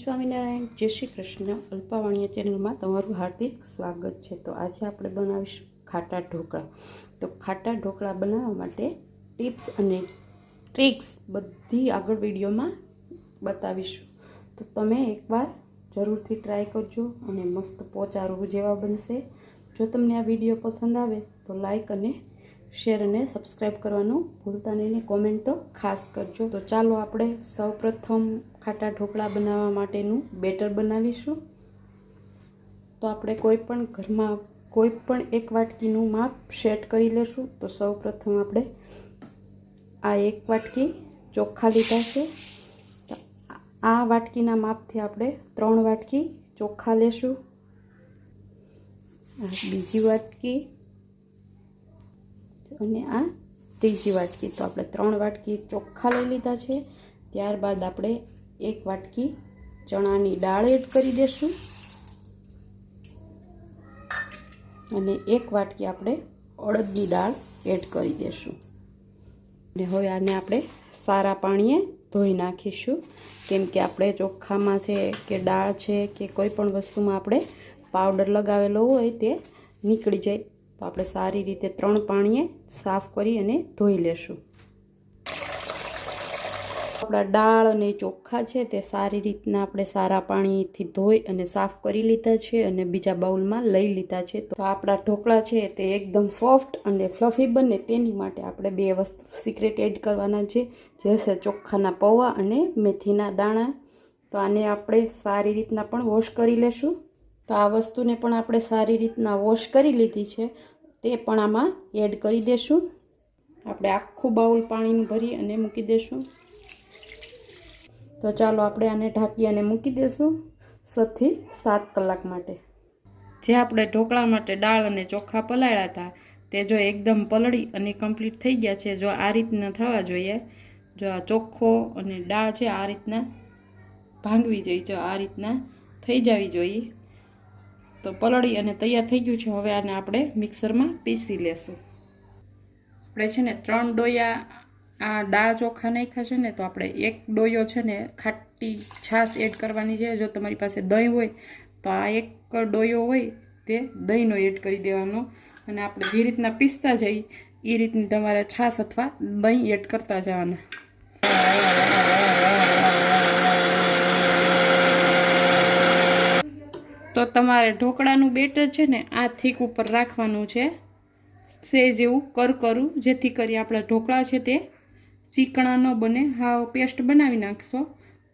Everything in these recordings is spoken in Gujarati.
સ્વામિનારાયણ, જય શ્રી કૃષ્ણ. અલ્પાવાણીય ચેનલમાં તમારું હાર્દિક સ્વાગત છે. તો આજે આપણે બનાવીશું ખાટા ઢોકળા. તો ખાટા ઢોકળા બનાવવા માટે ટિપ્સ અને ટ્રિક્સ બધી આગળ વિડીયોમાં બતાવીશું. તો તમે એકવાર જરૂરથી ટ્રાય કરજો અને મસ્ત પોચા રૂ જેવા બનશે. જો તમને આ વીડિયો પસંદ આવે તો લાઈક અને શેર અને સબસ્ક્રાઈબ કરવાનું ભૂલતા નહીં કોમેન્ટ તો ખાસ કરજો. તો ચાલો આપણે સૌપ્રથમ ખાટા ઢોકળા બનાવવા માટેનું બેટર બનાવીશું. તો આપણે કોઈ પણ ઘરમાં કોઈ પણ એક વાટકીનું માપ સેટ કરી લેશું. તો સૌપ્રથમ આપણે આ એક વાટકી ચોખ્ખા લીધા છે. આ વાટકીના માપથી આપણે ત્રણ વાટકી ચોખ્ખા લેશું. બીજી વાટકી અને આ ત્રીજી વાટકી. તો આપણે ત્રણ વાટકી ચોખ્ખા લઈ લીધા છે. ત્યારબાદ આપણે એક વાટકી ચણાની દાળ એડ કરી દઈશું અને એક વાટકી આપણે અડદની દાળ એડ કરી દઈશું અને હવે આને આપણે સારા પાણીએ ધોઈ નાખીશું. કેમ કે આપણે ચોખ્ખામાં છે કે દાળ છે કે કોઈ પણ વસ્તુમાં આપણે પાવડર લગાવેલો હોય તે નીકળી જાય આપણે સારી રીતે ત્રણ પાણીએ સાફ કરી અને ધોઈ લેશું. આપણા દાળ અને ચોખ્ખા છે તે સારી રીતના આપણે સારા પાણીથી ધોઈ અને સાફ કરી લીધા છે અને બીજા બાઉલમાં લઈ લીધા છે. તો આપણા ઢોકળા છે તે એકદમ સોફ્ટ અને ફ્લફી બને તેની માટે આપણે બે વસ્તુ સિક્રેટ એડ કરવાના છે. જે છે ચોખ્ખાના પૌવા અને મેથીના દાણા. તો આને આપણે સારી રીતના પણ વોશ કરી લેશું. તો આ વસ્તુને પણ આપણે સારી રીતના વોશ કરી લીધી છે. તે પણ આમાં એડ કરી દેશું. આપણે આખું બાઉલ પાણીનું ભરી અને મૂકી દેશું. તો ચાલો આપણે આને ઢાંકી અને મૂકી દેશું છથી સાત કલાક માટે. જે આપણે ઢોકળા માટે દાળ અને ચોખા પલાળ્યા હતા, તે જો એકદમ પલળી અને કમ્પ્લીટ થઈ ગયા છે, જો આ રીતના થવા જોઈએ, જો આ ચોખ્ખો અને દાળ છે, આ રીતના ભાંગવી જોઈએ, જો આ રીતના થઈ જવી જોઈએ. તો પલળી અને તૈયાર થઈ ગયું છે. હવે આને આપણે મિક્સરમાં પીસી લેશું. આપણે છે ને ત્રણ ડોયા આ દાળ ચોખા નાખ્યા છે ને, તો આપણે એક ડોયો છે ને ખાટી છાશ એડ કરવાની છે. જો તમારી પાસે દહીં હોય, તો આ એક ડોયો હોય તે દહીંનો એડ કરી દેવાનો. અને આપણે જે રીતના પીસતા જઈએ એ રીતની તમારે છાશ અથવા દહીં એડ કરતા જવાના. તો તમારે ઢોકળાનું બેટર છે ને, આ થીક ઉપર રાખવાનું છે. સેજ એવું કરકરું જેથી કરી આપણા ઢોકળા છે તે ચીકણા ન બને. હાવ પેસ્ટ બનાવી નાખશો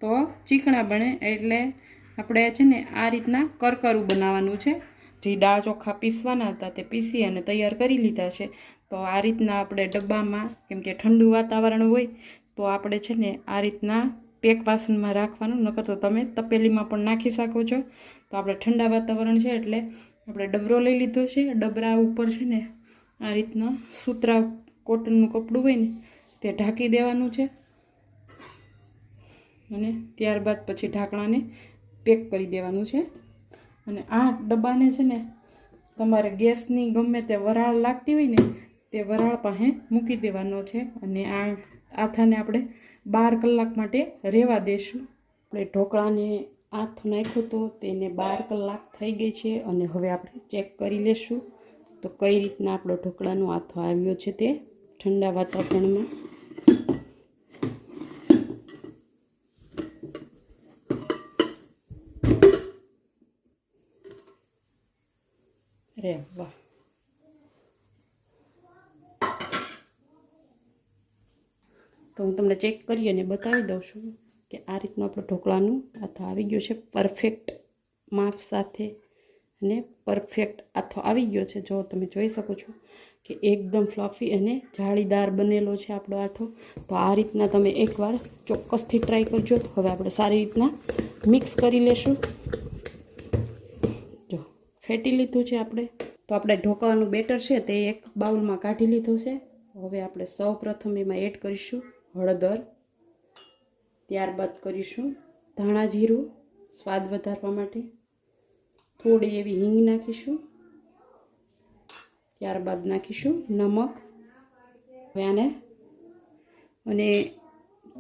તો ચીકણા બને, એટલે આપણે છે ને આ રીતના કરકરું બનાવવાનું છે. જે દાળ ચોખા પીસવાના હતા તે પીસી અને તૈયાર કરી લીધા છે. તો આ રીતના આપણે ડબ્બામાં, કેમ કે ઠંડુ વાતાવરણ હોય, તો આપણે છે ને આ રીતના પેક વાસણમાં રાખવાનું, નકર તો તમે તપેલીમાં પણ નાખી શકો છો. તો આપણે ઠંડા વાતાવરણ છે એટલે આપણે ડબરો લઈ લીધો છે. ડબરા ઉપર છે ને આ રીતના સૂતરા કોટનનું કપડું હોય ને, તે ઢાંકી દેવાનું છે. અને ત્યારબાદ પછી ઢાંકણાને પેક કરી દેવાનું છે. અને આ ડબ્બાને છે ને તમારે ગેસની ગમે તે વરાળ લાગતી હોય ને, તે વરાળ પાસે મૂકી દેવાનો છે. અને આ આથાને આપણે બાર કલાક માટે રહેવા દેશું. આપણે ઢોકળાને આથ નાખ્યો તો તેને બાર કલાક થઈ ગઈ છે અને હવે આપણે ચેક કરી લેશું તો કઈ રીતના આપણો ઢોકળાનો આથો આવ્યો છે તે ઠંડા વાતાવરણમાં. અરે વાહ તો હું તમને ચેક કરી અને બતાવી દઉં છું કે આ રીતનું આપણું ઢોકળાનું આથો આવી ગયું છે પરફેક્ટ માપ સાથે અને પરફેક્ટ આથો આવી ગયો છે. જો તમે જોઈ શકો છો કે એકદમ ફ્લફી અને જાળીદાર બનેલો છે આપણો આથો. તો આ રીતના તમે એકવાર ચોક્કસથી ટ્રાય કરજો. હવે આપણે સારી રીતના મિક્સ કરી લેશું. જો ફેટી લીધું છે આપણે. તો આપણે ઢોકળાનું બેટર છે તે એક બાઉલમાં કાઢી લીધું છે. હવે આપણે સૌ એમાં એડ કરીશું. હળદર, ત્યારબાદ કરીશું ધાણા જીરું, સ્વાદ વધારવા માટે. થોડી એવી હિંગ નાખીશું. ત્યારબાદ નાખીશું નમક હવે આને અને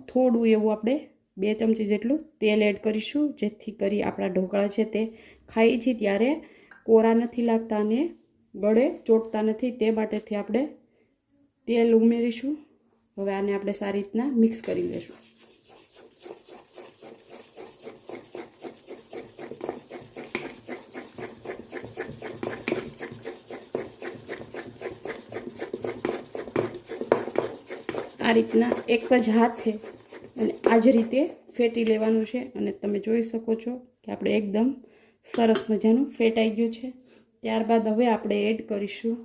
થોડું એવું આપણે બે ચમચી જેટલું તેલ એડ કરીશું, જેથી કરી આપણા ઢોકળા છે તે ખાઈ છીએ ત્યારે કોરા નથી લાગતા અને ગળે ચોટતા નથી, તે માટેથી આપણે તેલ ઉમેરીશું. હવે આને આપણે સારી રીતના મિક્સ કરી લઈશું. આ રીતના એક જ હાથે અને આ જ રીતે ફેટી લેવાનું છે અને તમે જોઈ શકો છો કે આપણે એકદમ સરસ મજાનું ફેટાઈ ગયું છે. ત્યારબાદ હવે આપણે એડ કરીશું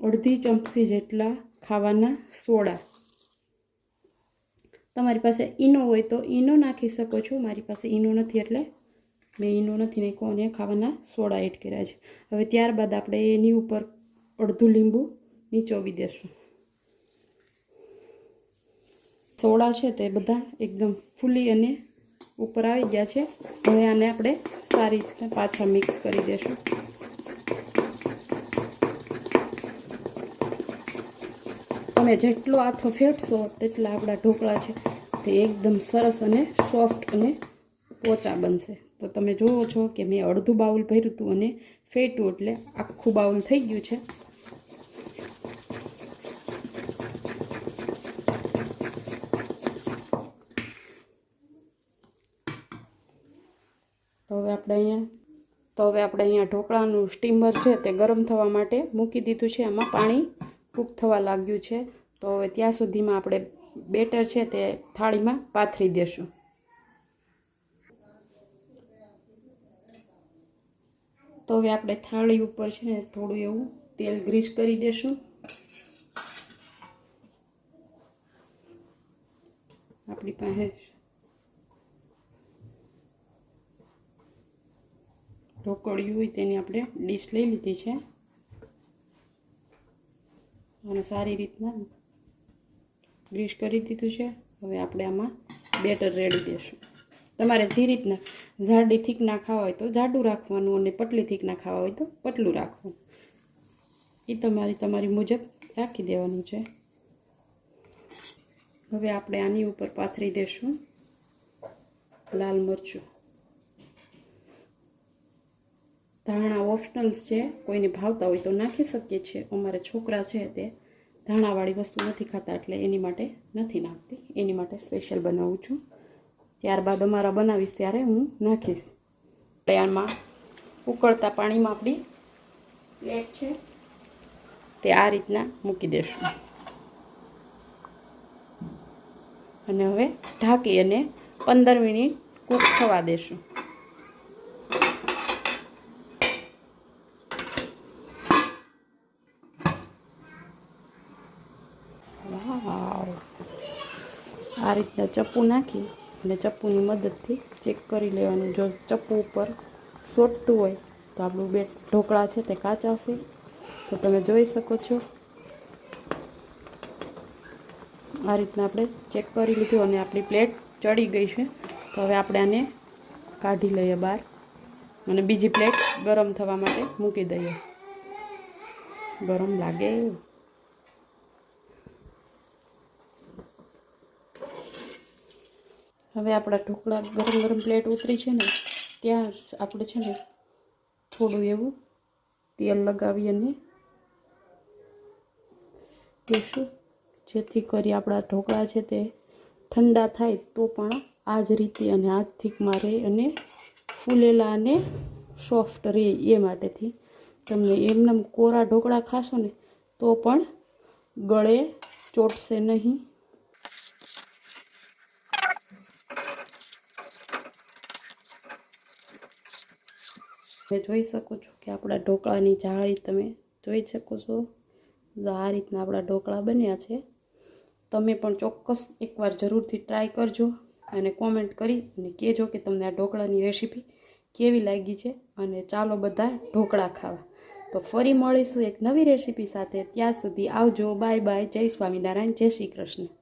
અડધી ચમચી જેટલા ખાવાના સોડા. તમારી પાસે ઈનો હોય તો ઈનો નાખી શકો છો. મારી પાસે ઈનો નથી એટલે મેં ઈનો નથી નાખ્યો અને ખાવાના સોડા એડ કર્યા છે. હવે ત્યારબાદ આપણે એની ઉપર અડધું લીંબુ નીચોવી દેશું. સોડા છે તે બધા એકદમ ફૂલી અને ઉપર આવી ગયા છે. હવે આને આપણે સારી રીતે પાછા મિક્સ કરી દઈશું તમે જેટલો આથો ફેટશો તેટલા આપણા ઢોકળા છે તે એકદમ સરસ અને સોફ્ટ અને પોચા બનશે. તો તમે જુઓ છો કે મેં અડધું બાઉલ ભર્યું હતું અને ફેટ્યું એટલે આખું બાઉલ થઈ ગયું છે. તો હવે આપણે અહીંયા, તો હવે આપણે અહીંયા ઢોકળાનું સ્ટીમર છે તે ગરમ થવા માટે મૂકી દીધું છે. એમાં પાણી કૂક થવા લાગ્યું છે, તો હવે ત્યાં સુધીમાં આપણે બેટર છે તે થાળીમાં પાથરી દેશું. તો હવે આપણે થાળી ઉપર છે ને થોડું એવું તેલ ગ્રીસ કરી દેશું. આપણી પાસે ઢોકળ્યું હોય તેની આપણે ડીશ લઈ લીધી છે. અને સારી રીતના ગ્રીસ કરી દીધું છે. હવે આપણે આમાં બેટર રેડી દઈશું તમારે જે રીતના જાડી થીક ના ખાવા હોય તો જાડું રાખવાનું અને પટલી થીક ના ખાવા હોય તો પટલું રાખવાનું એ તમારી તમારી મુજબ રાખી દેવાનું છે. હવે આપણે આની ઉપર પાથરી દઈશું લાલ મરચું. ધાણા ઓપ્શનલ્સ છે, કોઈને ભાવતા હોય તો નાખી શકીએ છીએ. અમારે છોકરા છે તે ધાણાવાળી વસ્તુ નથી ખાતા એટલે એની માટે નથી નાખતી. એની માટે સ્પેશિયલ બનાવું છું. ત્યારબાદ અમારા બનાવીશ ત્યારે હું નાખીશ. આમાં ઉકળતા પાણીમાં આપણી પ્લેટ છે તે આ રીતના મૂકી દેશું. અને હવે ઢાંકી અને પંદર મિનિટ કૂક થવા દેશું. આ રીતના ચપ્પુ નાખી અને ચપ્પુની મદદથી ચેક કરી લેવાનું. જો ચપ્પુ ઉપર સોટતું હોય તો આપણું બે ઢોકળા છે તે કાચા છે તો તમે જોઈ શકો છો. આ રીતના આપણે ચેક કરી લીધું અને આપણી પ્લેટ ચડી ગઈ છે. તો હવે આપણે આને કાઢી લઈએ બહાર અને બીજી પ્લેટ ગરમ થવા માટે મૂકી દઈએ. ગરમ લાગે હવે આપણા ઢોકળા ગરમ ગરમ પ્લેટ ઉતરી છે ને, ત્યાં જ આપણે છે ને થોડું એવું તેલ લગાવી અને દઈશું જેથી કરી આપણા ઢોકળા છે તે ઠંડા થાય તો પણ આ જ રીતે અને આ થીકમાં રહે અને ફૂલેલા અને સોફ્ટ રહે એ માટેથી. તમને એમને કોરા ઢોકળા ખાશો ને, તો પણ ગળે ચોટશે નહીં. તમે જોઈ શકો છો કે આપણા ઢોકળાની જાળી તમે જોઈ શકો છો. આ રીતના આપણા ઢોકળા બન્યા છે, તમે પણ ચોક્કસ એકવાર જરૂરથી ટ્રાય કરજો અને કોમેન્ટ કરી અને કહેજો કે તમને આ ઢોકળાની રેસીપી કેવી લાગી છે અને ચાલો બધા ઢોકળા ખાવા. તો ફરી મળીશું એક નવી રેસીપી સાથે. ત્યાં સુધી આવજો. બાય બાય જય સ્વામિનારાયણ. જય શ્રી કૃષ્ણ.